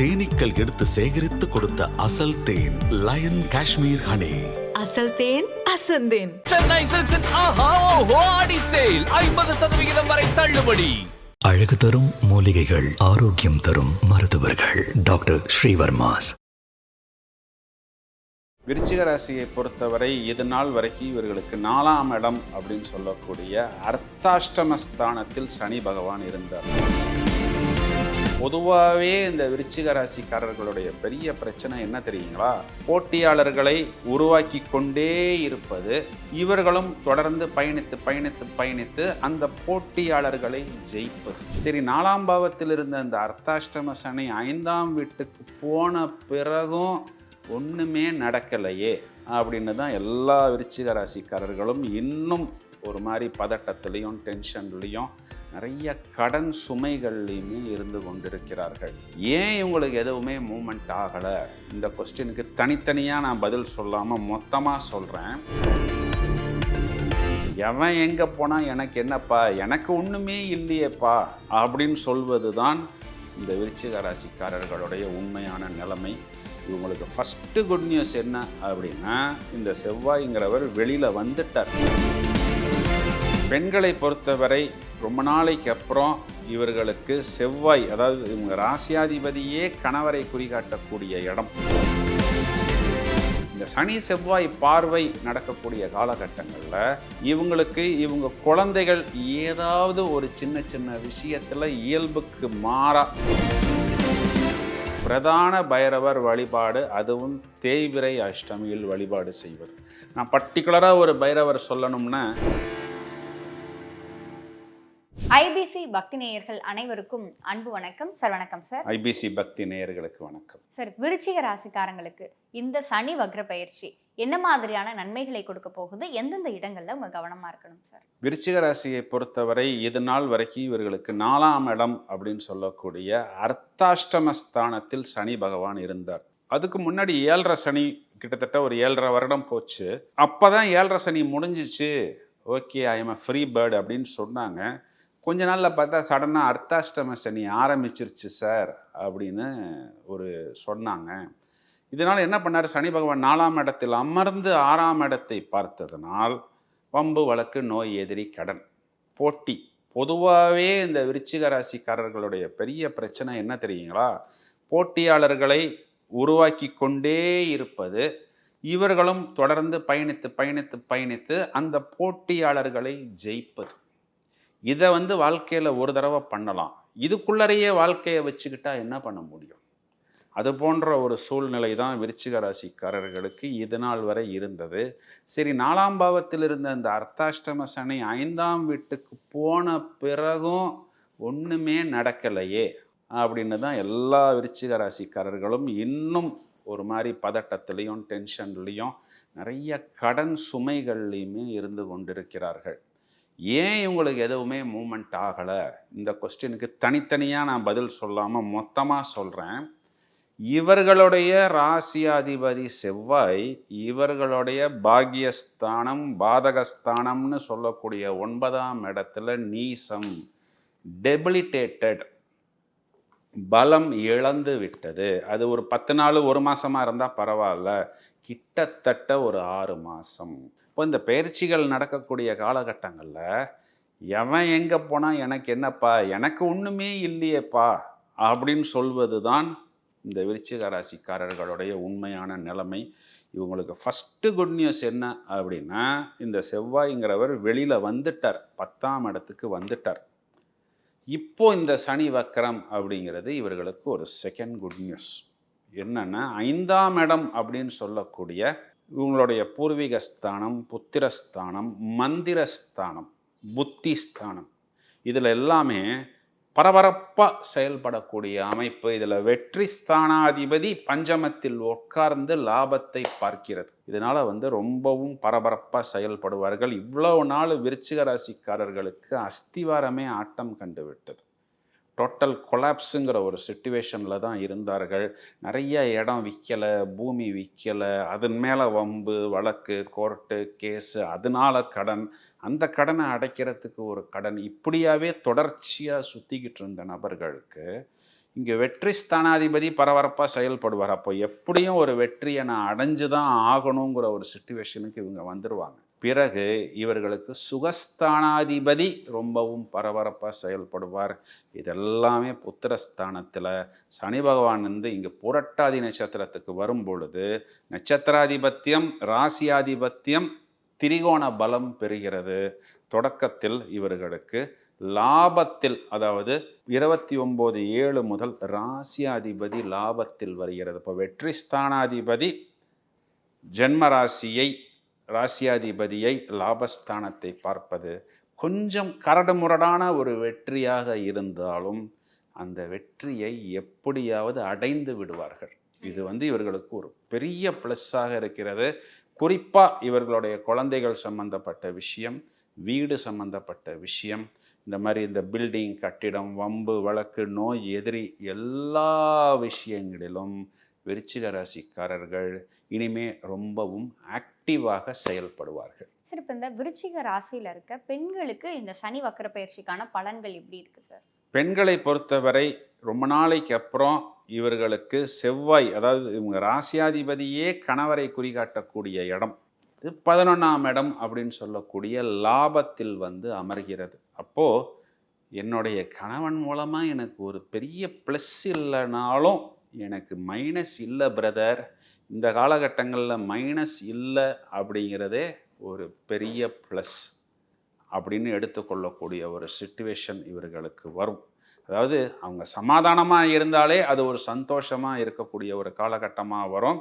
தேனீக்கள் எடுத்து சேகரித்து கொடுத்த அசல் தேன் லயன் காஷ்மீர் ஹனி. அசல் தேன் அசந்தேன் சென்னை சில்க்ஸின் ஆஹா ஓஹோ ஆடி சேல். ஐம்பது சதவிகிதம் வரை தள்ளுபடி. அழகு தரும் மூலிகைகள் ஆரோக்கியம் தரும் மருத்துவர்கள். டாக்டர் ஸ்ரீவர்மாஸ். விருச்சிக ராசியை பொறுத்தவரை இது நாள் வரைக்கும் இவர்களுக்கு நாலாம் இடம் அப்படின்னு சொல்லக்கூடிய அர்த்தாஷ்டம ஸ்தானத்தில் சனி பகவான் இருந்தார். பொதுவாகவே இந்த விருச்சிக ராசிக்காரர்களுடைய பெரிய பிரச்சனை என்ன தெரியுங்களா? போட்டியாளர்களை உருவாக்கி கொண்டே இருப்பது இவர்களும் தொடர்ந்து பயணித்து பயணித்து பயணித்து அந்த போட்டியாளர்களை ஜெயிப்பது. சரி நாலாம் பாவத்தில் இருந்த அந்த அர்த்தாஷ்டம சனி ஐந்தாம் வீட்டுக்கு போன பிறகும் ஒன்றுமே நடக்கலையே அப்படின்னு தான் எல்லா விருச்சிக ராசிக்காரர்களும் இன்னும் ஒரு மாதிரி பதட்டத்துலேயும் டென்ஷன்லேயும் நிறைய கடன் சுமைகள்லையுமே இருந்து கொண்டிருக்கிறார்கள். ஏன் இவங்களுக்கு எதுவுமே மூமெண்ட் ஆகலை? இந்த கொஸ்டினுக்கு தனித்தனியாக நான் பதில் சொல்லாமல் மொத்தமாக சொல்கிறேன் எவன் எங்கே போனால் எனக்கு என்னப்பா? எனக்கு ஒன்றுமே இல்லையேப்பா. அப்படின்னு சொல்வது தான் இந்த விருச்சிக ராசிக்காரர்களுடைய உண்மையான நிலைமை. இவங்களுக்கு ஃபஸ்ட்டு குட் நியூஸ் என்ன அப்படின்னா இந்த செவ்வாய்ங்கிறவர் வெளியில் வந்துட்டார். பெண்களை பொறுத்தவரை ரொம்ப நாளைக்கு அப்புறம் இவர்களுக்கு செவ்வாய் அதாவது இவங்க ராசியாதிபதியே கணவரை குறிகாட்டக்கூடிய இடம். இந்த சனி செவ்வாய் பார்வை நடக்கக்கூடிய காலகட்டங்களில் இவங்களுக்கு இவங்க குழந்தைகள் ஏதாவது ஒரு சின்ன சின்ன விஷயத்தில் இயல்புக்கு மாறா. பிரதான பைரவர் வழிபாடு அதுவும் தேய்விரை அஷ்டமியில் வழிபாடு செய்வது. நான் பர்டிகுலராக ஒரு பைரவர் சொல்லணும்னா ஐபிசி பக்தி நேயர்கள் அனைவருக்கும் அன்பு வணக்கம். சார் வணக்கம் சார். ஐபிசி பக்தி நேயர்களுக்கு வணக்கம். சார் விருச்சிக ராசிக்காரங்களுக்கு இந்த சனி வக்ர பயிற்சி என்ன மாதிரியான நன்மைகளை கொடுக்க போகுது? எந்தெந்த இடங்கள்ல உங்க கவனமா இருக்கணும் சார்? விருச்சிக ராசியை பொறுத்தவரை இது நாள் வரைக்கும் இவர்களுக்கு நாலாம் இடம் அப்படின்னு சொல்லக்கூடிய அர்த்தாஷ்டம ஸ்தானத்தில் சனி பகவான் இருந்தார். அதுக்கு முன்னாடி ஏழரை சனி கிட்டத்தட்ட ஒரு ஏழரை வருடம் போச்சு. அப்பதான் ஏழரை சனி முடிஞ்சிச்சு. Okay I am free bird அப்படின்னு சொன்னாங்க. கொஞ்ச நாளில் பார்த்தா சடனாக அர்த்தாஷ்டம சனி ஆரம்பிச்சிருச்சு சார் அப்படின்னு ஒரு சொன்னாங்க. இதனால் என்ன பண்ணார்? சனி பகவான் நாலாம் இடத்தில் அமர்ந்து ஆறாம் இடத்தை பார்த்ததுனால் வம்பு வழக்கு நோய் எதிரி கடன் போட்டி. பொதுவாகவே இந்த விருச்சிக ராசிக்காரர்களுடைய பெரிய பிரச்சனை என்ன தெரியுங்களா? போட்டியாளர்களை உருவாக்கி கொண்டே இருப்பது இவர்களும் தொடர்ந்து பயணித்து பயணித்து பயணித்து அந்த போட்டியாளர்களை ஜெயிப்பது. இதை வந்து வாழ்க்கையில் ஒரு தடவை பண்ணலாம். இதுக்குள்ளறையே வாழ்க்கையை வச்சுக்கிட்டா என்ன பண்ண முடியும்? அது போன்ற ஒரு சூழ்நிலை தான் விருச்சிக ராசிக்காரர்களுக்கு இது நாள் வரை இருந்தது. சரி நாலாம் பாவத்தில் இருந்த அந்த அர்த்தாஷ்டம சனி ஐந்தாம் வீட்டுக்கு போன பிறகும் ஒன்றுமே நடக்கலையே அப்படின்னு தான் எல்லா விருச்சிக ராசிக்காரர்களும் இன்னும் ஒரு மாதிரி பதட்டத்துலேயும் டென்ஷன்லேயும் நிறைய கடன் சுமைகள்லையுமே இருந்து கொண்டிருக்கிறார்கள். ஏன் இவங்களுக்கு எதுவுமே மூமெண்ட் ஆகலை? இந்த கொஸ்டினுக்கு தனித்தனியாக நான் பதில் சொல்லாமல் மொத்தமாக சொல்கிறேன் இவர்களுடைய ராசியாதிபதி செவ்வாய் இவர்களுடைய பாக்யஸ்தானம் பாதகஸ்தானம்னு சொல்லக்கூடிய ஒன்பதாம் இடத்துல நீசம் டெபிலிட்டேட்டட் பலம் இழந்து விட்டது. அது ஒரு பத்து நாள் ஒரு மாதமாக இருந்தால் பரவாயில்ல. கிட்டத்தட்ட ஒரு ஆறு மாதம் இப்போ இந்த பயிற்சிகள் நடக்கக்கூடிய காலகட்டங்களில் எவன் எங்கே போனால் எனக்கு என்னப்பா எனக்கு ஒன்றுமே இல்லையேப்பா அப்படின்னு சொல்வது தான் இந்த விருச்சிக ராசிக்காரர்களுடைய உண்மையான நிலைமை. இவங்களுக்கு ஃபஸ்ட்டு குட் நியூஸ் என்ன அப்படின்னா இந்த செவ்வாய்ங்கிறவர் வெளியில் வந்துட்டார். பத்தாம் இடத்துக்கு வந்துட்டார். இப்போ இந்த சனி வக்கரம் அப்படிங்கிறது இவர்களுக்கு ஒரு செகண்ட் குட் நியூஸ் என்னென்னா ஐந்தாம் இடம் அப்படின்னு சொல்லக்கூடிய இவங்களுடைய பூர்வீக ஸ்தானம் புத்திரஸ்தானம் மந்திரஸ்தானம் புத்தி ஸ்தானம். இதில் எல்லாமே பரபரப்பாக செயல்படக்கூடிய அமைப்பு. இதில் வெற்றி ஸ்தானாதிபதி பஞ்சமத்தில் உட்கார்ந்து லாபத்தை பார்க்கிறது. இதனால் வந்து ரொம்பவும் பரபரப்பாக செயல்படுவார்கள். இவ்வளவு நாள் விருச்சிக ராசிக்காரர்களுக்கு அஸ்திவாரமே ஆட்டம் கண்டு விட்டது. டோட்டல் கொலாப்ஸுங்கிற ஒரு சுச்சுவேஷனில் தான் இருந்தார்கள். நிறைய இடம் விற்கலை பூமி விற்கலை அதன் மேலே வம்பு வழக்கு கோர்ட்டு கேஸு அதனால கடன். அந்த கடனை அடைக்கிறதுக்கு ஒரு கடன். இப்படியாவே தொடர்ச்சியாக சுற்றிக்கிட்டு இருந்த நபர்களுக்கு இங்கே வெற்றி ஸ்தானாதிபதி பரபரப்பாக செயல்படுவார். அப்போ எப்படியும் ஒரு வெற்றியை நான் அடைஞ்சு தான் ஆகணுங்கிற ஒரு சுச்சுவேஷனுக்கு இவங்க வந்துடுவாங்க பிறகு இவர்களுக்கு சுகஸ்தானாதிபதி ரொம்பவும் பரபரப்பாக செயல்படுவார். இதெல்லாமே புத்திரஸ்தானத்தில் சனி பகவான் வந்து இங்கே புரட்டாதி நட்சத்திரத்துக்கு வரும் பொழுது நட்சத்திராதிபத்தியம் ராசியாதிபத்தியம் திரிகோண பலம் பெறுகிறது. தொடக்கத்தில் இவர்களுக்கு லாபத்தில் அதாவது இருபத்தி ஒம்பது ஏழு முதல் ராசியாதிபதி லாபத்தில் வருகிறது. இப்போ வெற்றி ஸ்தானாதிபதி ஜென்ம ராசியை ராசியாதிபதியை லாபஸ்தானத்தை பார்ப்பது கொஞ்சம் கரடுமுரடான ஒரு வெற்றியாக இருந்தாலும் அந்த வெற்றியை எப்படியாவது அடைந்து விடுவார்கள். இது வந்து இவர்களுக்கு ஒரு பெரிய ப்ளஸ்ஸாக இருக்கிறது. குறிப்பாக இவர்களுடைய குழந்தைகள் சம்பந்தப்பட்ட விஷயம் வீடு சம்பந்தப்பட்ட விஷயம் இந்த மாதிரி இந்த பில்டிங் கட்டிடம் வம்பு வழக்கு நோய் எதிரி எல்லா விஷயங்களிலும் விருச்சிக ராசிக்காரர்கள் இனிமே ரொம்பவும் ஆக்டிவாக செயல்படுவார்கள். சார் இப்போ இந்த விருச்சிக ராசியில இருக்க பெண்களுக்கு இந்த சனி வக்கர பயிற்சிக்கான பலன்கள் எப்படி இருக்கு சார் பெண்களை பொறுத்தவரை ரொம்ப நாளைக்கு அப்புறம் இவர்களுக்கு செவ்வாய் அதாவது இவங்க ராசியாதிபதியே கணவரை குறிகாட்டக்கூடிய இடம். இது பதினொன்றாம் இடம் அப்படின்னு சொல்லக்கூடிய லாபத்தில் வந்து அமர்கிறது. அப்போது என்னுடைய கணவன் மூலமாக எனக்கு ஒரு பெரிய ப்ளஸ் இல்லைனாலும் எனக்கு மைனஸ் இல்லை பிரதர் இந்த காலகட்டங்களில் மைனஸ் இல்லை அப்படிங்கிறதே ஒரு பெரிய ப்ளஸ் அப்படின்னு எடுத்துக்கொள்ளக்கூடிய ஒரு சுச்சுவேஷன் இவர்களுக்கு வரும். அதாவது அவங்க சமாதானமாக இருந்தாலே அது ஒரு சந்தோஷமாக இருக்கக்கூடிய ஒரு காலகட்டமாக வரும்.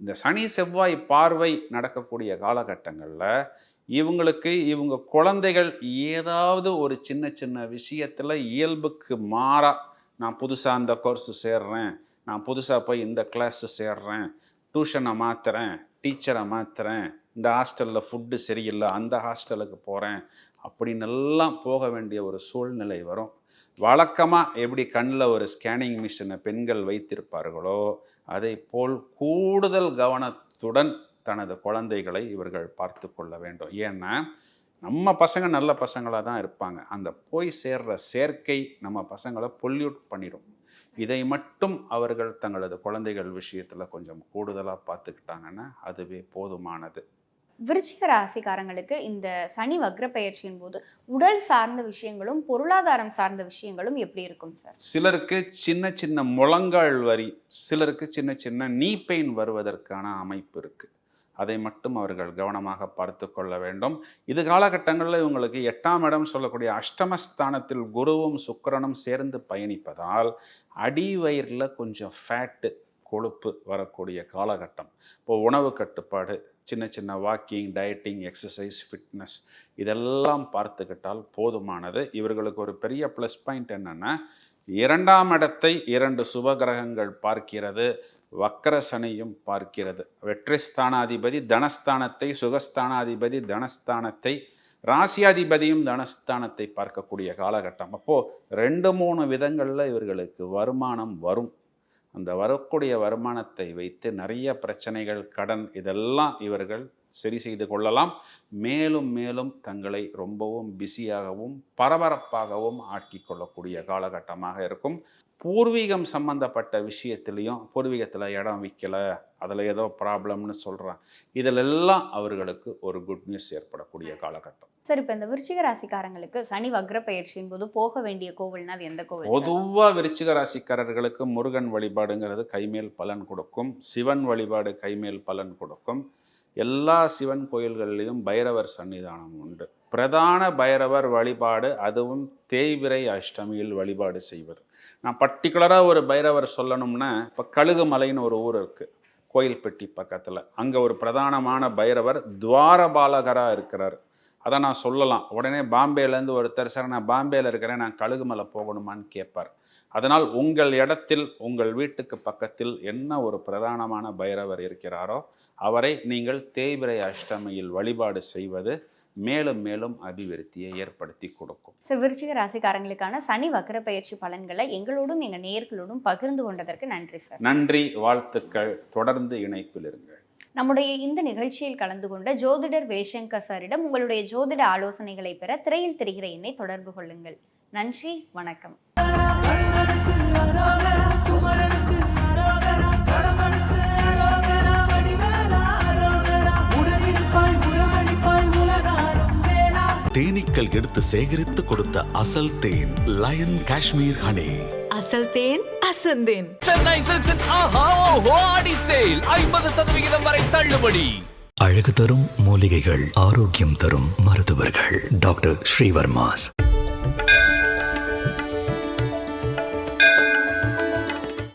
இந்த சனி செவ்வாய் பார்வை நடக்கக்கூடிய காலகட்டங்களில் இவங்களுக்கு இவங்க குழந்தைகள் ஏதாவது ஒரு சின்ன சின்ன விஷயத்தில் இயல்புக்கு மாறாக நான் புதுசாக அந்த கோர்ஸ் சேர்றேன் நான் புதுசாக போய் இந்த கிளாஸு சேர்றேன் டியூஷனை மாற்றுறேன் டீச்சரை மாற்றுறேன் இந்த ஹாஸ்டலில் ஃபுட்டு சரியில்லை அந்த ஹாஸ்டலுக்கு போகிறேன் அப்படின்னெல்லாம் போக வேண்டிய ஒரு சூழ்நிலை வரும். வழக்கமாக எப்படி கண்ணில் ஒரு ஸ்கேனிங் மிஷினை பெண்கள் வைத்திருப்பார்களோ அதை போல் கூடுதல் கவனத்துடன் தனது குழந்தைகளை இவர்கள் பார்த்து கொள்ள வேண்டும். ஏன்னா நம்ம பசங்க நல்ல பசங்களாக தான் இருப்பாங்க. அந்த போய் சேர்ற சேர்க்கை நம்ம பசங்களை பொல்யூட் பண்ணிடும். இதை மட்டும் அவர்கள் தங்களது குழந்தைகள் விஷயத்தில் கொஞ்சம் கூடுதலாக பார்த்துக்கிட்டாங்கன்னா அதுவே போதுமானது. விருச்சிக ராசிக்காரங்களுக்கு இந்த சனி வக்ர பயிற்சியின் போது உடல் சார்ந்த விஷயங்களும் பொருளாதாரம் சார்ந்த விஷயங்களும் எப்படி இருக்கும் சார்? சிலருக்கு சின்ன சின்ன முழங்கால் வரி சிலருக்கு சின்ன சின்ன நீ பெயின் வருவதற்கான அமைப்பு இருக்குது அதை மட்டும் அவர்கள் கவனமாக பார்த்து கொள்ள வேண்டும். இது காலகட்டங்களில் இவங்களுக்கு எட்டாம் இடம் சொல்லக்கூடிய அஷ்டமஸ்தானத்தில் குருவும் சுக்கரனும் சேர்ந்து பயணிப்பதால் அடி வயிறில் கொஞ்சம் ஃபேட்டு கொழுப்பு வரக்கூடிய காலகட்டம். இப்போ உணவு கட்டுப்பாடு சின்ன சின்ன வாக்கிங் டயட்டிங் எக்ஸசைஸ் ஃபிட்னஸ் இதெல்லாம் பார்த்துக்கிட்டால் போதுமானது. இவர்களுக்கு ஒரு பெரிய ப்ளஸ் பாயிண்ட் என்னென்னா இரண்டாம் இடத்தை இரண்டு சுபகிரகங்கள் பார்க்கிறது. வக்கரசனையும் பார்க்கிறது. வெற்றி ஸ்தானாதிபதி தனஸ்தானத்தை சுகஸ்தானாதிபதி தனஸ்தானத்தை ராசியாதிபதியும் தனஸ்தானத்தை பார்க்கக்கூடிய காலகட்டம். அப்போது ரெண்டு மூணு விதங்களில் இவர்களுக்கு வருமானம் வரும். அந்த வரக்கூடிய வருமானத்தை வைத்து நிறைய பிரச்சனைகள் கடன் இதெல்லாம் இவர்கள் சரி செய்து கொள்ளலாம். மேலும் மேலும் தங்களை ரொம்பவும் பிஸியாகவும் பரபரப்பாகவும் ஆக்கி கொள்ளக்கூடிய காலகட்டமாக இருக்கும். பூர்வீகம் சம்பந்தப்பட்ட விஷயத்துலேயும் பூர்வீகத்தில் இடம் விற்கலை அதில் ஏதோ ப்ராப்ளம்னு சொல்கிறான் இதிலெல்லாம் அவர்களுக்கு ஒரு குட் நியூஸ் ஏற்படக்கூடிய காலகட்டம். சார் இப்போ இந்த விருச்சிக ராசிக்காரங்களுக்கு சனி வக்ர பயிற்சியின் போது போக வேண்டிய கோவில்னா அது எந்த கோவில்? பொதுவாக விருச்சிக ராசிக்காரர்களுக்கு முருகன் வழிபாடுங்கிறது கைமேல் பலன் கொடுக்கும். சிவன் வழிபாடு கைமேல் பலன் கொடுக்கும். எல்லா சிவன் கோயில்களிலும் பைரவர் சன்னிதானம் உண்டு. பிரதான பைரவர் வழிபாடு அதுவும் தேய்விரை அஷ்டமியில் வழிபாடு செய்வது. நான் பர்டிகுலராக ஒரு பைரவர் சொல்லணும்னா இப்போ கழுகுமலைன்னு ஒரு ஊர் இருக்குது கோயில்பட்டி பக்கத்தில். அங்கே ஒரு பிரதானமான பைரவர் துவாரபாலகராக இருக்கிறார். அதை நான் சொல்லலாம். உடனே பாம்பேலேருந்து ஒருத்தர் சார் நான் பாம்பேயில் இருக்கிறேன் நான் கழுகுமலை போகணுமான்னு கேட்பார். அதனால் உங்கள் இடத்தில் உங்கள் வீட்டுக்கு பக்கத்தில் என்ன ஒரு பிரதானமான பைரவர் இருக்கிறாரோ அவரை நீங்கள் தேய்பிரை அஷ்டமியில் வழிபாடு செய்வது மேலும் மேலும் அபிவிருத்தியை ஏற்படுத்தி கொடுக்கும். சார் விருச்சிக ராசிக்காரங்களுக்கான சனி வக்ர பயிற்சி பலன்களை எங்களோடும் எங்கள் நேயர்களோடும் பகிர்ந்து கொண்டதற்கு நன்றி சார் நன்றி வாழ்த்துக்கள். தொடர்ந்து இணைப்பில் இருங்கள். நம்முடைய இந்த நிகழ்ச்சியில் கலந்து கொண்ட ஜோதிடர் வேஷங்கர் சாரிடம் உங்களுடைய ஜோதிட ஆலோசனைகளை பெற திரையில் தெரிகிற எண்ணை தொடர்பு கொள்ளுங்கள். நன்றி வணக்கம். தேனீக்கள் எடுத்து சேகரித்து கொடுத்த அசல் தேன் லயன் காஷ்மீர் ஹனி அசல் தேன் அசந்தேன் சென்னை சில்க்ஸின் ஆஹா ஓஹோ ஆடி சேல். ஐம்பது சதவிகிதம் வரை தள்ளுபடி. அழகு தரும் மூலிகைகள் ஆரோக்கியம் தரும் மருத்துவர்கள். டாக்டர் ஸ்ரீவர்மாஸ்.